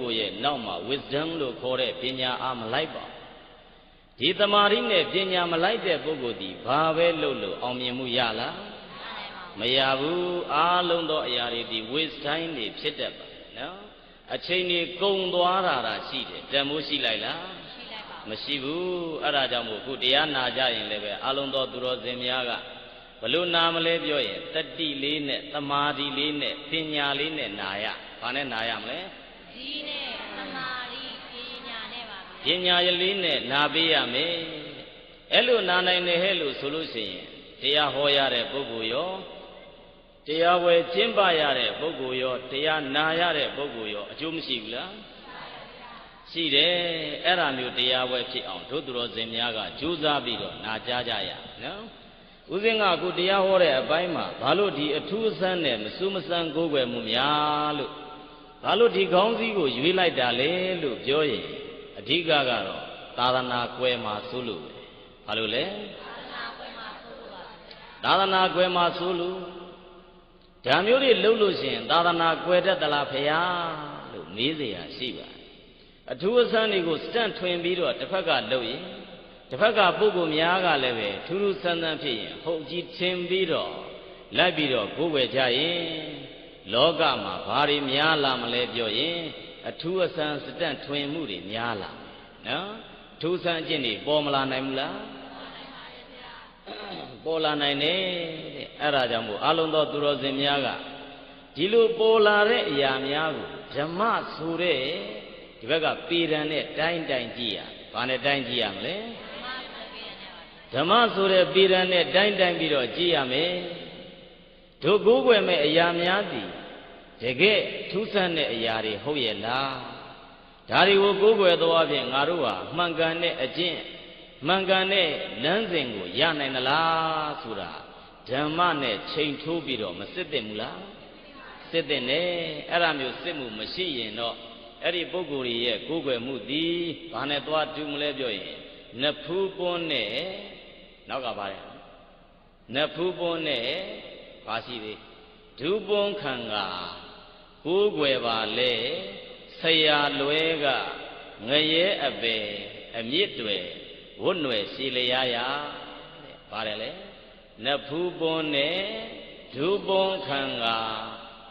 ပုဂ္ဂိုလ်ရဲ့နောက်မှာ wisdom လို့ခေါ်တဲ့ပညာအားမလိုက်ပါဒီတမာရီနဲ့ပညာမလိုက်တဲ့ပုဂ္ဂိုလ်ဒီဘာပဲလုပ်လို့အောင်မြင်မှုရလားမရဘူးအားလုံးသောအရာတွေဒီ waste time တွေဖြစ်တတ်ပါနော်အချိန်တွေကုန်သွားတာတာရှိတယ်တန်မိုးရှိလိုက်လားမရှိဘူးအဲ့ဒါကြောင့်မို့ခုတရားနာကြရင်လည်းပဲအလုံးသောသူတော်စင်များကဘလို့နာမလဲပြောရင်တတိလေးနဲ့တမာတိလေးနဲ့ပညာလေးနဲ့နာရဘာနဲ့နာရမလဲ ဒီနဲ့တမာတိပညာနဲ့ပါပညာရလေးနဲ့နာပေးရမယ်အဲ့လိုနာနိုင်တယ်ဟဲ့လို့ဆိုလို့ရှိရင်တရားဟောရတဲ့ပုဂ္ဂိုလ်ရောတရားဝယ်ကျင့်ပရတဲ့ပုဂ္ဂိုလ်ရောတရားနာရတဲ့ပုဂ္ဂိုလ်ရောအကျိုးမရှိဘူးလားရှိတယ်အဲ့ဒါမျိုးတရားဝဲဖြစ်အောင်တို့သူတော်စင်များကကြိုးစားပြီးတော့နာကြားကြရနော်ဦးဇင်းကအခုတရားဟောတဲ့အပိုင်းမှာဘာလို့ဒီအထူးအဆန်းနဲ့မစူးမဆန်းကိုးကွယ်မှုများလို့ ဘာလို့ဒီခေါင်းစည်းကိုရွေးလိုက်တာလဲလို့ပြောရင်အဓိကကတော့သာသနာကွယ်မှာဆိုလို့ဘာလို့လဲသာသနာကွယ်မှာဆိုလို့ဒါမျိုးတွေလှုပ်လို့ရှိရင်သာသနာကွယ်တတ်သလားဖရာလို့မေးเสียရှိပါတယ်အထူးအဆန်းတွေကိုစတန့်ထွင်ပြီးတော့တစ်ဖက်ကလှုပ်ရင်တစ်ဖက်ကပုဂ္ဂိုလ်များကလည်းပဲထူးထူးဆန်းဆန်းဖြစ်ရင်ဟုတ်ကြီးထင်ပြီးတော့လိုက်ပြီးတော့ကိုယ်ဝယ်ကြရင် လောကမှာဘာတွေများလာမလဲပြောရင်အထူးအဆန်းစတန့်ထွင်မှုတွေများလာနော်ထူးဆန်းခြင်းတွေပေါ်မလာနိုင်ဘူးလားပေါ်လာနိုင်တယ်တဲ့အဲ့ဒါကြောင့်မို့အလုံးသောသူတော်စင်များကဒီလိုပေါ်လာတဲ့အရာများကိုဓမ္မဆိုတဲ့ဒီဘက်ကပေရန်နဲ့တိုင်းတိုင်းကြည့်ရဘာနဲ့တိုင်းကြည့်ရမလဲဓမ္မဆိုတဲ့ပေရန်နဲ့တိုင်းတိုင်းပြီးတော့ကြည့်ရမယ်တို့ကိုးကွယ်မဲ့အရာများသည် တကယ်ထူးဆန်းတဲ့အရာတွေဟုတ်ရဲ့လားဒါတွေကိုကိုးကွယ်သောအပြင်ငါတို့ဟာမှန်ကန်တဲ့အကျင့်မှန်ကန်တဲ့လမ်းစဉ်ကိုရနိုင်သလားဆိုတာဓမ္မနဲ့ချိန်ထိုးပြီးတော့မစစ်သင့်ဘူးလားစစ်သင့်တယ်အဲ့ဒါမျိုးစစ်မှုမရှိရင်တော့အဲ့ဒီပုဂ္ဂိုလ်ရဲ့ကိုးကွယ်မှုသည်ဘာနဲ့သွားတူမလဲပြောရင်နဖူးပွန်းနဲ့နောက်ကပါရဲ့နဖူးပွန်းနဲ့ဘာရှိသေးဒူးပွန်းခံက ကိုးကွယ်ပါလေဆရာလွဲကငရဲအပင်အမြင့်တွေဝတ်နွယ်စီလျာရာတဲ့ပါတယ်လေနဖူးပွန်းနဲ့ဒူပွန်းခံက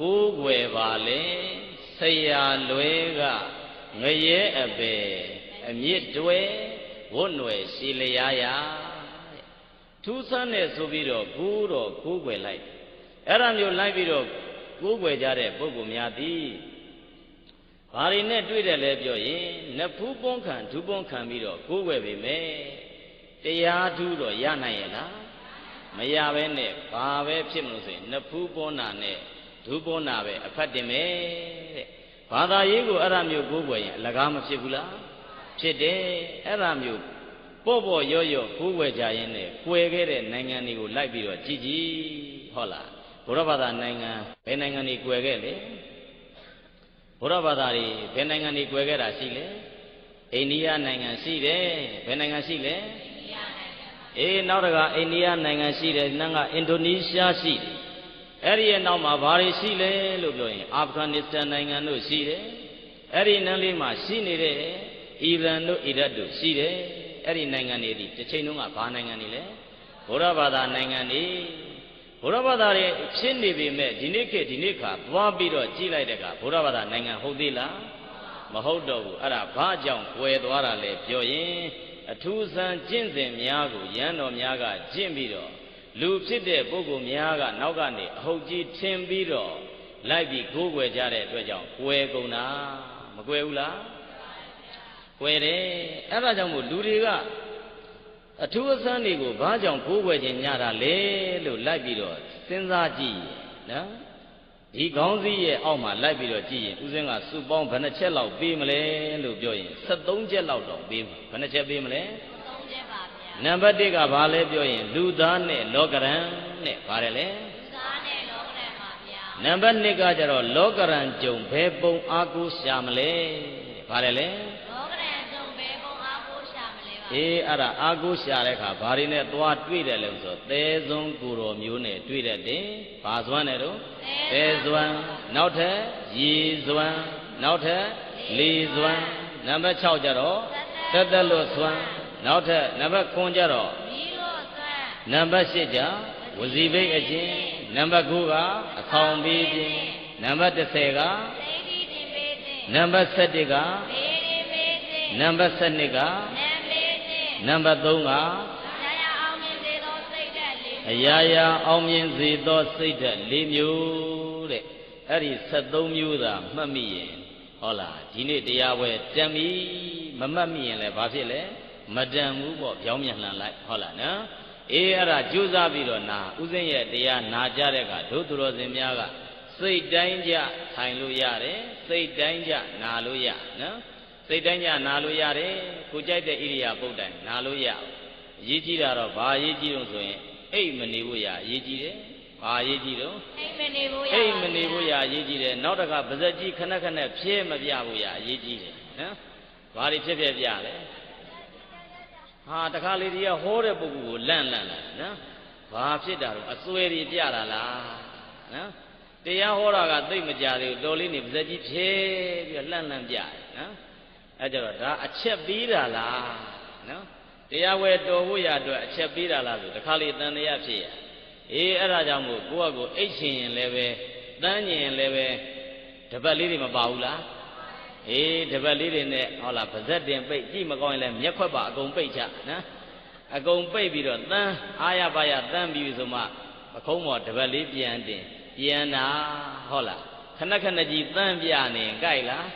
ကိုးကွယ်ပါလေဆရာလွဲကငရဲအပင်အမြင့်တွေဝတ်နွယ်စီလျာရာထူးဆန်းတဲ့ဆိုပြီးတော့ကိုးတော့ကိုးကွယ်လိုက်အဲ့ဒါမျိုးလိုက်ပြီးတော့ ကိုးကွယ်ကြတဲ့ပုဂ္ဂိုလ်များသည်ဘာတွေနဲ့တွေ့တယ်လဲပြောရင်နဖူးပွန်းခံဒူးပွန်းခံပြီးတော့ကိုးကွယ်ပေမဲ့တရားထူးတော့ရနိုင်ရဲ့လားမရဘဲနဲ့ဘာပဲဖြစ်မလို့ဆိုရင်နဖူးပွန်းနာနဲ့ဒူးပွန်းနာပဲအဖတ်တင်မယ်တဲ့ဘာသာရေးကိုအဲ့ဒါမျိုးကိုးကွယ်ရင်အလကားမဖြစ်ဘူးလားဖြစ်တယ်အဲ့ဒါမျိုးပေါ့ပေါ့ရော့ရော့ကိုးကွယ်ကြရင်နဲ့ကွယ်ခဲ့တဲ့နိုင်ငံတွေကိုလိုက်ပြီးတော့ကြည်ကြည်ဟုတ်လား ဘုရားဘာသာနိုင်ငံဘယ်နိုင်ငံတွေကွယ်ခဲ့လဲဘုရားဘာသာတွေဘယ်နိုင်ငံတွေကွယ်ခဲ့တာရှိလဲအိန္ဒိယနိုင်ငံရှိတယ်ဘယ်နိုင်ငံရှိလဲအေးနောက်တကအိန္ဒိယနိုင်ငံရှိတယ်နန်းကအင်ဒိုနီးရှားရှိတယ်အဲ့ဒီရဲ့နောက်မှာဘာတွေရှိလဲလို့ပြောရင်အာဖဂန်နစ္စတန်နိုင်ငံတို့ရှိတယ်အဲ့ဒီနန်းလေးမှာရှိနေတဲ့အီရန်တို့အီရတ်တို့ရှိတယ်အဲ့ဒီနိုင်ငံတွေဒီတစ်ချိန်လုံးကဘာနိုင်ငံတွေလဲဘုရားဘာသာနိုင်ငံတွေ ဘုရားဘာသာတွေဖြစ်နေပေမဲ့ဒီနေ့ခေတ်ဒီနေ့ခါသွားပြီးတော့ကြည့်လိုက်တဲ့ကဘုရားဘာသာနိုင်ငံဟုတ်သေးလားမဟုတ်တော့ဘူးအဲ့ဒါဘာကြောင့်ကွယ်သွားတာလဲပြောရင်အထူးဆန်းကျင့်စဉ်များကိုရန်တော်များကကျင့်ပြီးတော့လူဖြစ်တဲ့ပုဂ္ဂိုလ်များကနောက်ကနေအဟုတ်ကြီးထင်ပြီးတော့လိုက်ပြီးကိုးကွယ်ကြတဲ့အတွက်ကြောင့်ကွယ်ကုန်တာမကွယ်ဘူးလားကွယ်တယ်အဲ့ဒါကြောင့်မို့လူတွေက အထူးအဆန်းတွေကိုဘာကြောင့်ကိုးကွယ်ခြင်းညတာလဲလို့လိုက်ပြီးတော့စဉ်းစားကြည့်နော်ဒီခေါင်းစည်းရဲ့အောက်မှာလိုက်ပြီးတော့ကြည့်ရင်ဦးစင်းကစုပေါင်းဘယ်နှချက်လောက်ပေးမလဲလို့ပြောရင်73ချက်လောက်တော့ပေးမှာဘယ်နှချက်ပေးမလဲ73ချက်ပါဗျာနံပါတ်1ကဘာလဲပြောရင်လူသားနဲ့လောကရန်နဲ့ဘာတယ်လဲလူသားနဲ့လောကရန်ပါဗျာနံပါတ်2ကကျတော့လောကရန်ကြုံဘယ်ပုံအားကိုးရှာမလဲဘာတယ်လဲ အေးအဲ့ဒါအာကိုရှာတဲ့ခါဘာတွေနဲ့သွားတွေ့တယ်လဲဆိုသဲစွန်းကိုတော်မျိုးနဲ့တွေ့တဲ့တင်ဘာစွမ်းနဲ့တော့သဲစွမ်းနောက်ထပ်ရေစွမ်းနောက်ထပ်ရေလေးစွမ်းနံပါတ်6ကျတော့တက်တက်လွတ်စွမ်းနောက်ထပ်နံပါတ်9ကျတော့မီးလို့ဆွမ်းနံပါတ်8ကျဝစီဘိတ်အချင်းနံပါတ်9ကအဆောင်ပေးခြင်းနံပါတ်10ကသိတိတင်ပေးခြင်းနံပါတ်7ကမေးရင်မေးခြင်းနံပါတ်7က နံမေးခြင်းနံပါတ်3ကဆရာအောင်မြင်စေသောစိတ်ဓာတ်လေးအရာရာအောင်မြင်စေသောစိတ်ဓာတ်၄မျိုးတဲ့အဲ့ဒီ73မျိုးသာမှတ်မိရင်ဟောလားဒီနေ့တရားပွဲတန်ပြီမမှတ်မိရင်လည်းဘာဖြစ်လဲမတန်ဘူးပေါ့ပြောင်းပြန်လှန်လိုက်ဟောလားနော်အေးအဲ့ဒါကြိုးစားပြီးတော့နာဥစဉ်ရဲ့တရားနာကြတဲ့ကဒုသူတော်စင်များကစိတ်တိုင်းကြထိုင်လို့ရတယ်စိတ်တိုင်းကြနာလို့ရနော်စိတ်တိုင်းကြနာလို့ရတယ် ကိုကြိုက်တဲ့ဣရိယာပုတ်တိုင်းနာလို့ရအောင်အရေးကြီးတာတော့ဘာအရေးကြီးလို့ဆိုရင်အိတ်မနေဖို့ရအရေးကြီးတယ်ဘာအရေးကြီးတော့အိမ်မနေဖို့ရအိတ်မနေဖို့ရအရေးကြီးတယ်နောက်တစ်ခါပါဇက်ကြီးခဏခဏဖြဲမပြဖို့ရအရေးကြီးတယ်နော်ဘာတွေဖြစ်ဖြစ်ပြလဲဟာတခါလေဒီကဟောတဲ့ပုဂ္ဂိုလ်ကိုလန့်လန့်လာနော်ဘာဖြစ်တာတော့အစွဲတွေပြတာလားနော်တရားဟောတာကသိမကြသေးဘူးတော်လေးနေပါဇက်ကြီးဖြဲပြီးတော့လှန့်လှန့်ပြတယ်နော် အဲကြတော့ဒါအချက်ပေးတာလားနော်တရားဝဲတော်ဖို့ရအတွက်အချက်ပေးတာလားဆိုတခါလေတန်တရားဖြစ်ရအေးအဲ့ဒါကြောင့်မို့ကိုယ့်အကိုအိတ်ရှင်ရင်လည်းပဲတန်းညင်ရင်လည်းပဲတပတ်လေးတွေမပါဘူးလားအေးတပတ်လေးတွေနဲ့ဟောလားပါဇက်တင်ပိတ်ကြည့်မကောင်းရင်လည်းမျက်ခွက်ပါအကုန်ပိတ်ချနော်အကုန်ပိတ်ပြီးတော့တန်းအာရပါရတန်းပြီးဆိုမှပခုံးပေါ်တပတ်လေးပြန်တင်ပြန်တာဟုတ်လားခဏခဏကြီးတန်းပြနေရင်ကြိုက်လား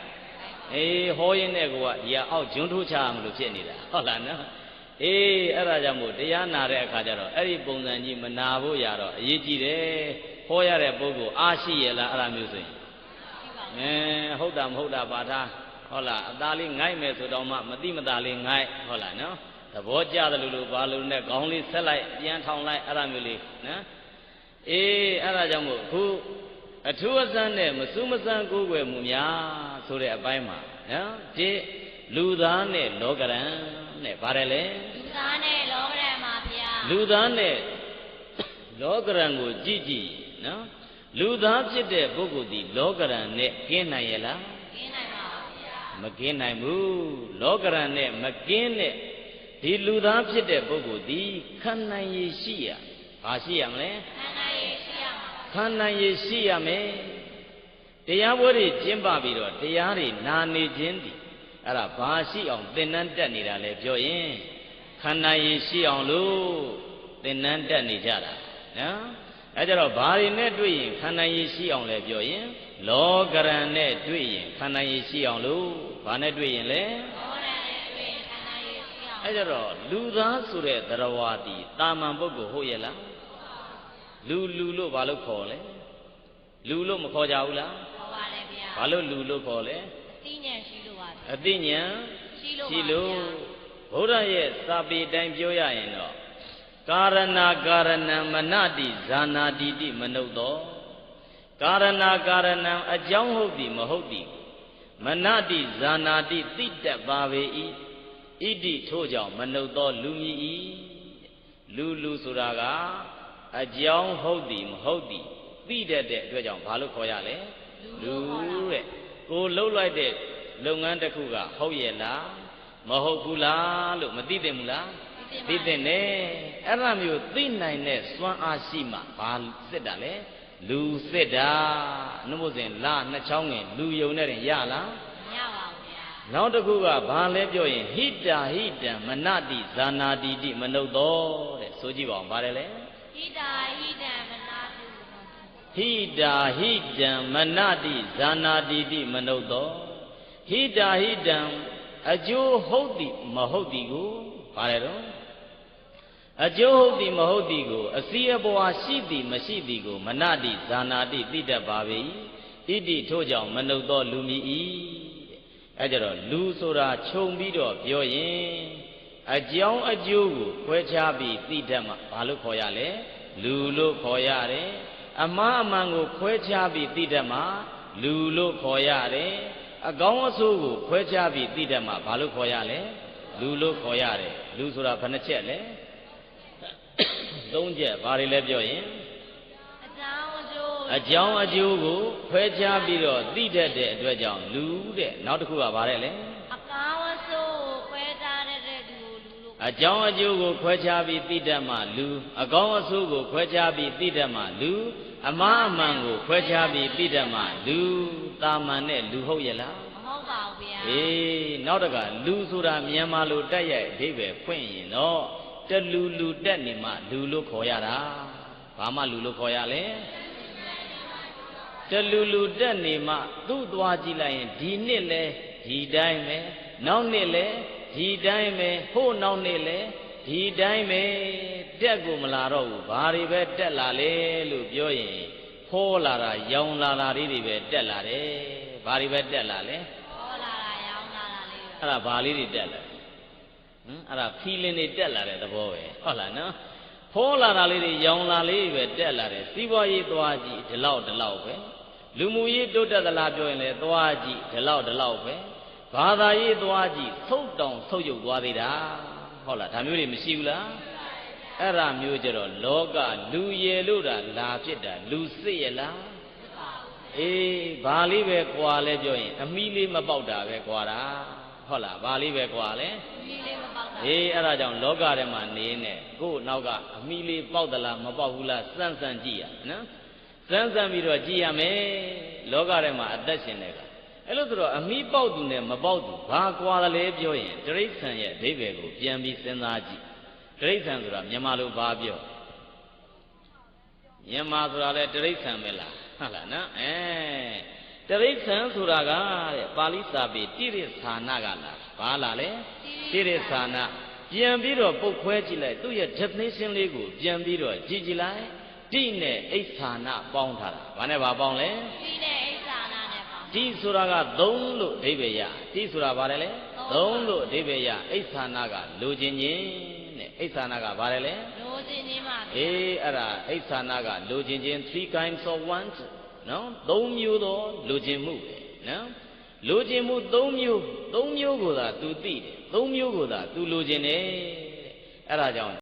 အေးဟောရင်းနဲ့ကိုကဒီကအောက်ဂျွန်းထိုးချရမလို့ဖြစ်နေတာဟုတ်လားနော်အေးအဲ့ဒါကြောင့်မို့တရားနာတဲ့အခါကျတော့အဲ့ဒီပုံစံကြီးမနာဖို့ရတော့အရေးကြီးတယ်ဟောရတဲ့ပုဂ္ဂိုလ်အားရှိရလားအဲ့ဒါမျိုးဆိုရင်အဲဟုတ်တာမဟုတ်တာပါထားဟုတ်လားအသားလေးငိုက်မယ်ဆိုတော့မှမတိမတာလေးငိုက်ဟုတ်လားနော်သဘောကျတယ်လို့လို့ဘာလို့နဲ့ခေါင်းလေးဆက်လိုက်ပြန်ထောင်လိုက်အဲ့ဒါမျိုးလေးနော်အေးအဲ့ဒါကြောင့်မို့အခုအထူးအစမ်းနဲ့မစူးမစမ်းကိုးကွယ်မှုများ ဆိုတဲ့အပိုင်းမှာနော်ဒီလူသားနဲ့လောကရန်နဲ့ပါတယ်လေလူသားနဲ့လောကရန်မှာဗျာလူသားနဲ့လောကရန်ကိုကြည့်ကြည့်နော်လူသားဖြစ်တဲ့ပုဂ္ဂိုလ်ဒီလောကရန်နဲ့ကင်းနိုင်ရဲ့လားကျင်းနိုင်ပါဗျာမကင်းနိုင်ဘူးလောကရန်နဲ့မကင်းတဲ့ဒီလူသားဖြစ်တဲ့ပုဂ္ဂိုလ်ဒီခံနိုင်ရည်ရှိရဘာရှိရမလဲခန္ဓာရည်ရှိရမှာခံနိုင်ရည်ရှိရမယ် တရားပွဲတွေကျင့်ပပြီးတော့တရားတွေနာနေခြင်းဒီအဲ့ဒါဘာရှိအောင်သင်္นานတက်နေတာလဲပြောရင်ခန္ဓာရည်ရှိအောင်လို့သင်္นานတက်နေကြတာနော်အဲကြတော့ဘာတွေနဲ့တွေ့ရင်ခန္ဓာရည်ရှိအောင်လဲပြောရင် လောကရန်နဲ့တွေ့ရင်ခန္ဓာရည်ရှိအောင်လို့ဘာနဲ့တွေ့ရင်လဲ လောကရန်နဲ့တွေ့ခန္ဓာရည်ရှိအောင် အဲကြတော့လူသားဆိုတဲ့သရဝါတီတာမန်ပုဂ္ဂိုလ်ဟုတ်ရဲ့လားလူလူလို့ဘာလို့ခေါ်လဲလူလို့မခေါ်ကြဘူးလား ဟောပါလေဗျာ ဘာလို့လူလို့ခေါ်လဲသိဉာဏ်ရှိလို့ပါဗျာအသိဉာဏ်ရှိလို့ရှိပါလို့ဗျာဘုရားရဲ့စာပေတိုင်းပြောရရင်တော့ကာရဏကာရဏံမနတိဇာနာတိတိမနုဿောကာရဏကာရဏံအကြောင်းဟုတ်သည်မဟုတ်သည်မနတိဇာနာတိသိတတ်ပါပေ၏ဣတိထို့ကြောင့်မနုဿောလူမြည်၏လူလူဆိုတာကအကြောင်းဟုတ်သည်မဟုတ်သည်သိတတ်တဲ့အတွက်ကြောင့်ဘာလို့ခေါ်ရလဲ လူတဲ့ကိုလှုပ်လိုက်တဲ့လုပ်ငန်းတစ်ခုကဟုတ်ရဲ့လားမဟုတ်ဘူးလားလို့မသိသင့်ဘူးလားသိသင့်တယ်အဲ့ဒါမျိုးသိနိုင်တဲ့စွမ်းအားရှိမှဘာစစ်တာလဲလူစစ်တာနှုတ်စဉ်လာနှစ်ချောင်းငင်လူယုံနဲ့တင်ရလားမရပါဘူးဗျာနောက်တစ်ခုကဘာလဲပြောရင်ဟိတာဟိတံမနတိဇာနာတိတိမနုဿောတဲ့ဆိုကြည့်ပါဦးပါတယ်လေဟိတာဟိတံမနာတု ဟိတာဟိတံမနတိဇာနာတိတိမနုဿောဟိတာဟိတံအကျိုးဟုတ်သည်မဟုတ်သည်ကိုပါတယ်တော့အကျိုးဟုတ်သည်မဟုတ်သည်ကိုအစီအပွားရှိသည်မရှိသည်ကို မနတိဇာနာတိသိတတ်ပါပေ၏ဣတိထို့ကြောင့်မနုဿောလူမီ၏တဲ့အဲကြတော့လူဆိုတာခြုံပြီးတော့ပြောရင်အကြောင်းအကျိုးကိုခွဲခြားပြီးသိတတ်မှဘာလို့ခေါ်ရလဲလူလို့ခေါ်ရတယ် အမှားအမှန်ကိုခွဲခြားပြီးသိတတ်မှလူလို့ခေါ်ရတယ်အကောင်းအဆိုးကိုခွဲခြားပြီးသိတတ်မှဘာလို့ခေါ်ရလဲလူလို့ခေါ်ရတယ်လူဆိုတာဘယ်နှချက်လဲသုံးချက်ဘာတွေလဲပြောရင်အကြောင်းအကျိုးအကြောင်းအကျိုးကိုခွဲခြားပြီးတော့သိတတ်တဲ့အတွက်ကြောင့်လူတဲ့နောက်တစ်ခုကဘာလဲလဲ အကြောင်းအကျိုးကိုခွဲခြားပြီးသိတတ်မှလူအကောင်းအဆိုးကိုခွဲခြားပြီးသိတတ်မှလူအမှားအမှန်ကိုခွဲခြားပြီးသိတတ်မှလူတာမန်နဲ့လူဟုတ်ရဲ့လားမဟုတ်ပါဘူးဗျာအေးနောက်တကလူဆိုတာမြန်မာလိုတက်ရဲ့အဓိပ္ပာယ်ဖွင့်ရင်တော့တလူလူတက်နေမှလူလို့ခေါ်ရတာဘာမှလူလို့ခေါ်ရလဲတလူလူတက်နေမှသူ့သွားကြည့်လိုက်ရင်ဒီနှစ်လဲဒီတိုင်းပဲနောက်နှစ်လဲ ဒီတိုင်းပဲဟို့နောက်နှစ်လဲဒီတိုင်းပဲတက်ကိုမလာတော့ဘူးဘာတွေပဲတက်လာလေလို့ပြောရင်ဖောလာတာရောင်လာတာတွေတွေပဲတက်လာတယ်ဘာတွေပဲတက်လာလဲဟောလာတာရောင်းလာတာလေးပဲအဲ့ဒါဘာလေးတွေတက်လာဟမ်အဲ့ဒါ feeling တွေတက်လာတဲ့သဘောပဲဟုတ်လားနော်ဖောလာတာလေးတွေရောင်လာလေးတွေပဲတက်လာတယ်စီးပွားရေးသွားကြည့်ဒီလောက်ဒီလောက်ပဲလူမှုရေးတိုးတက်သလားပြောရင်လည်းသွားကြည့်ဒီလောက်ဒီလောက်ပဲ ဘာသာရေးသွားကြည့်သုတ်တောင်ဆုတ်ယုတ်သွားသေးတာဟုတ်လားဒါမျိုးတွေမရှိဘူးလားအဲ့ဒါမျိုးကြတော့လောကလူရယ်လို့တာလာဖြစ်တာလူစစ်ရလားအေးဘာလေးပဲကွာလဲပြောရင်အမီးလေးမပေါက်တာပဲကွာတာဟုတ်လားဘာလေးပဲကွာလဲဒီလေးမပေါက်တာအေးအဲ့ဒါကြောင့်လောကထဲမှာနေနေကို့နောက်ကအမီးလေးပေါက်သလားမပေါက်ဘူးလားစမ်းစမ်းကြည့်ရနော်စမ်းစမ်းပြီးတော့ကြည့်ရမယ်လောကထဲမှာအသက်ရှင်တဲ့က အဲ့လို့ဆိုတော့အမီးပေါက်သူနဲ့မပေါက်သူဘာကွာတယ်လဲပြောရင်တိရစ္ဆာန်ရဲ့အဓိပ္ပာယ်ကိုပြန်ပြီးစဉ်းစားကြည့်တိရစ္ဆာန်ဆိုတာမြန်မာလိုဘာပြောမြန်မာဆိုတာလဲတိရစ္ဆာန်ပဲလားဟုတ်လားနော်အဲတိရစ္ဆာန်ဆိုတာကတဲ့ပါဠိစာပေတိရစ္ဆာနကလားဘာလားလဲတိရစ္ဆာနပြန်ပြီးတော့ပုတ်ခွဲကြည့်လိုက်သူ့ရဲ့ definition လေးကိုပြန်ပြီးတော့ကြည့်ကြည့်လိုက်တိနဲ့အိဋ္ဌာနပေါင်းထားတာဘာနဲ့ဘာပေါင်းလဲဒီနဲ့အိဆာနာနဲ့ပေါင်း တိဆိုတာကသုံးလို့အဓိပ္ပာယ်ရတိဆိုတာဘာလဲလဲသုံးသုံးလို့အဓိပ္ပာယ်ရအိဋ္ဌာနကလိုချင်ခြင်းတဲ့အိဋ္ဌာနကဘာလဲလဲလိုချင်ချင်းမှအေးအဲ့ဒါအိဋ္ဌာနကလိုချင်ခြင်း three kinds of want နော်သုံးမျိုးသောလိုချင်မှုပဲနော်လိုချင်မှုသုံးမျိုးသုံးမျိုးကိုသာ तू သိတယ်သုံးမျိုးကိုသာ तू လိုချင်တယ်တဲ့အဲ့ဒါကြောင့်